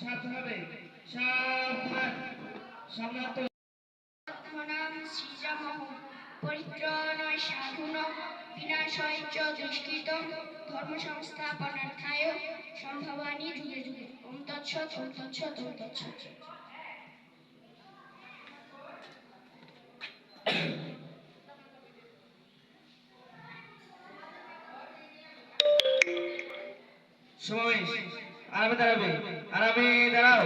সাবধান হবে। সাবধান। সামনে তো নাম শ্রীরাম পরিত্রাণয় সাধুন বিনাশয় চ দুষ্কৃতম ধর্ম সংস্থাপনার্থায় সম্ভবানি যুগে যুগে। ওম তৎসৎ ওম তৎসৎ ওম তৎসৎ। সমাবেশ। আরামে দাঁড়াবে আরামে দাঁড়াও।